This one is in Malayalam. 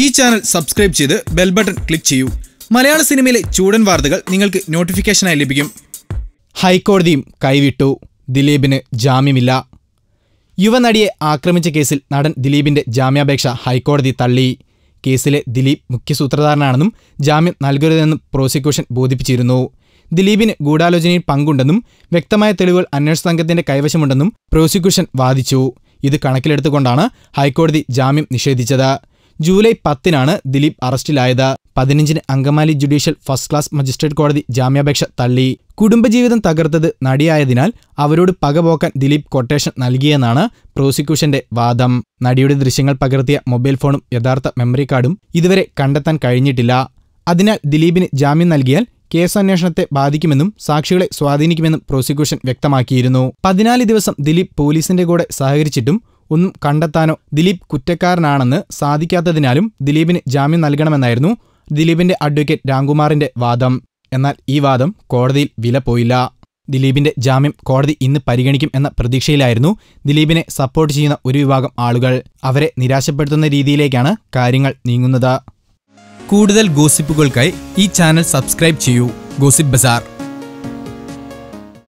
ഈ ചാനൽ സബ്സ്ക്രൈബ് ചെയ്ത് ബെൽ ബട്ടൺ ക്ലിക്ക് ചെയ്യൂ. മലയാള സിനിമയിലെ ചൂടൻ വാർത്തകൾ നിങ്ങൾക്ക് നോട്ടിഫിക്കേഷനായി ലഭിക്കും. ഹൈക്കോടതിയും കൈവിട്ടു. ദിലീപിന് ജാമ്യമില്ല. യുവനടിയെ ആക്രമിച്ച കേസിൽ നടൻ ദിലീപിന്റെ ജാമ്യാപേക്ഷ ഹൈക്കോടതി തള്ളി. കേസിലെ ദിലീപ് മുഖ്യസൂത്രധാരനാണെന്നും ജാമ്യം നൽകരുതെന്നും പ്രോസിക്യൂഷൻ ബോധിപ്പിച്ചിരുന്നു. ദിലീപിന് ഗൂഢാലോചനയിൽ പങ്കുണ്ടെന്നും വ്യക്തമായ തെളിവുകൾ അന്വേഷണ സംഘത്തിന്റെ കൈവശമുണ്ടെന്നും പ്രോസിക്യൂഷൻ വാദിച്ചു. ഇത് കണക്കിലെടുത്തുകൊണ്ടാണ് ഹൈക്കോടതി ജാമ്യം നിഷേധിച്ചത്. ജൂലൈ പത്തിനാണ് ദിലീപ് അറസ്റ്റിലായത്. പതിനഞ്ചിന് Angamaly judicial first class magistrate കോടതി ജാമ്യാപേക്ഷ തള്ളി. കുടുംബജീവിതം തകർത്തത് നടിയായതിനാൽ അവരോട് പകപോക്കാൻ ദിലീപ് കൊട്ടേഷൻ നൽകിയെന്നാണ് പ്രോസിക്യൂഷന്റെ വാദം. നടിയുടെ ദൃശ്യങ്ങൾ പകർത്തിയ മൊബൈൽ ഫോണും യഥാർത്ഥ മെമ്മറി കാർഡും ഇതുവരെ കണ്ടെത്താൻ കഴിഞ്ഞിട്ടില്ല. അതിനാൽ ദിലീപിന് ജാമ്യം നൽകിയാൽ കേസന്വേഷണത്തെ ബാധിക്കുമെന്നും സാക്ഷികളെ സ്വാധീനിക്കുമെന്നും പ്രോസിക്യൂഷൻ വ്യക്തമാക്കിയിരുന്നു. പതിനാല് ദിവസം ദിലീപ് പോലീസിന്റെ കൂടെ സഹകരിച്ചിട്ടും ഒന്നും കണ്ടെത്താനോ ദിലീപ് കുറ്റക്കാരനാണെന്ന് സാധിക്കാത്തതിനാലും ദിലീപിന് ജാമ്യം നൽകണമെന്നായിരുന്നു ദിലീപിന്റെ അഡ്വക്കേറ്റ് രാംകുമാറിന്റെ വാദം. എന്നാൽ ഈ വാദം കോടതിയിൽ വില പോയില്ല. ദിലീപിന്റെ ജാമ്യം കോടതി ഇന്ന് പരിഗണിക്കും എന്ന പ്രതീക്ഷയിലായിരുന്നു ദിലീപിനെ സപ്പോർട്ട് ചെയ്യുന്ന ഒരു വിഭാഗം ആളുകൾ. അവരെ നിരാശപ്പെടുത്തുന്ന രീതിയിലേക്കാണ് കാര്യങ്ങൾ നീങ്ങുന്നത്. കൂടുതൽ ഗോസിപ്പുകൾക്കായി ഈ ചാനൽ സബ്സ്ക്രൈബ് ചെയ്യൂ. Gossip bazaar.